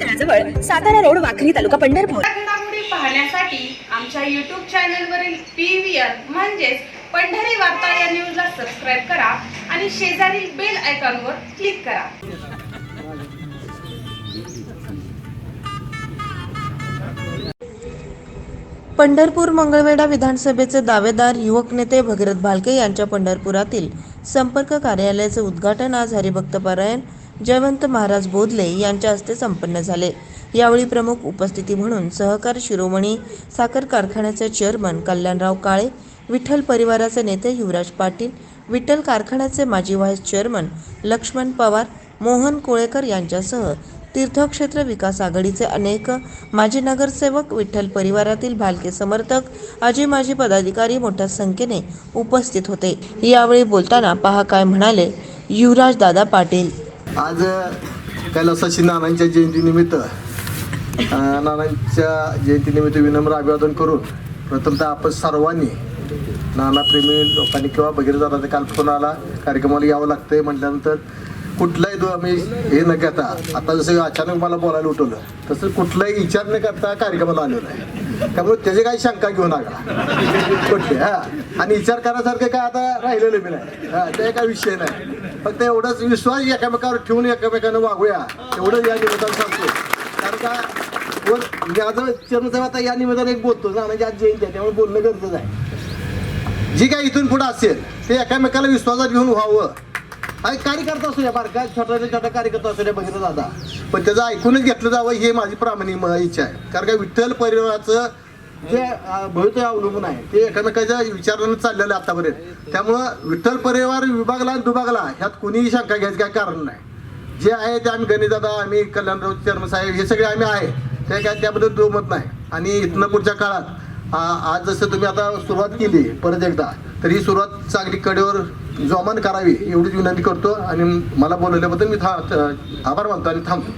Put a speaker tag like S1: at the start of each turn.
S1: तळाजवळ Satara road Wakhari taluka Pandharpur.
S2: पाहण्यासाठी आमच्या YouTube चॅनलवरील पी व्ही आर म्हणजेच पंढरी वार्ता या न्यूजला सबस्क्राईब करा आणि शेजारील बेल आयकॉनवर क्लिक करा.
S3: पंढरपूर मंगळवेढा विधानसभेचे दावेदार युवक नेते भगीरथ भालके यांच्या पंढरपुरातील संपर्क कार्यालयाचे उद्घाटन आज हरिभक्तपरायण जयवंत महाराज बोधले यांच्या हस्ते संपन्न झाले. यावेळी प्रमुख उपस्थिती म्हणून सहकार शिरोमणी साखर कारखान्याचे चेअरमन कल्याणराव काळे विठ्ठल परिवाराचे नेते युवराज पाटील विठ्ठल कारखान्याचे माजी व्हाईस चेअरमन लक्ष्मण पवार मोहन कोळेकर यांच्यासह तीर्थक्षेत्र विकास आघाडीचे अनेक माजी नगरसेवक विठ्ठल परिवारातील भालके समर्थक आजी माजी पदाधिकारी मोठ्या संख्येने उपस्थित होते. यावेळी बोलताना पहा काय म्हणाले युवराज दादा पाटील.
S4: आज कैलासाची नानांच्या जयंतीनिमित्त नानांच्या जयंतीनिमित्त विनम्र अभिवादन करून प्रथमतः आपण सर्वांनी नानाप्रेमी लोकांनी किंवा भगीरथ काल फोन आला. कार्यक्रमाला यावं लागतंय म्हटल्यानंतर कुठलाही दो आम्ही हे न करता आता जसं अचानक मला बोलायला उठवलं तसं कुठलाही विचार न करता कार्यक्रमाला आलेलो आहे. त्यामुळे त्याची काही शंका घेऊ नका. कुठले हा. आणि विचार करायसारखं काय आता राहिलेलं मी नाही. हा ते काय विषय नाही. फक्त एवढंच विश्वास एकामेकावर ठेवून एकमेकांना वागूया एवढं या निमित्तानं सांगतो. कारण का चरणसाहेब आता या निमित्तानं एक बोलतो ना म्हणजे आज जयंती आहे त्यामुळे बोलणं गरजेचं आहे. जी काय इथून पुढे असेल ते एकामेकाला विश्वासात घेऊन व्हावं. आणि कार्यकर्ता असू द्या बारका छोटा छोटा कार्यकर्ता असू द्या बघितलं दादा. पण त्याचं ऐकूनच घेतलं जावं हे माझी प्रामाणिक म- इच्छा आहे. कारण काय विठ्ठल परिवाराचं जे अं, भवितव्य अवलंबून आहे ते एकामेकाच्या विचारानं चाललेलं आहे आतापर्यंत. त्यामुळं विठ्ठल परिवार विभागला आणि दुभागला ह्यात कुणीही शंका घ्यायचं काय कारण नाही. जे आहे ते आम्ही गणेशदादा आम्ही कल्याणराव चर्मसाहेब हे सगळे आम्ही आहे. ते काय त्याबद्दल दुमत नाही. आणि इथनं पुढच्या काळात आज जसं तुम्ही आता सुरुवात केली परत एकदा तर ही सुरुवात चांगली कडेवर जोमान करावी एवढीच विनंती करतो आणि मला बोलवल्याबद्दल मी था आभार मानतो आणि थांबतो.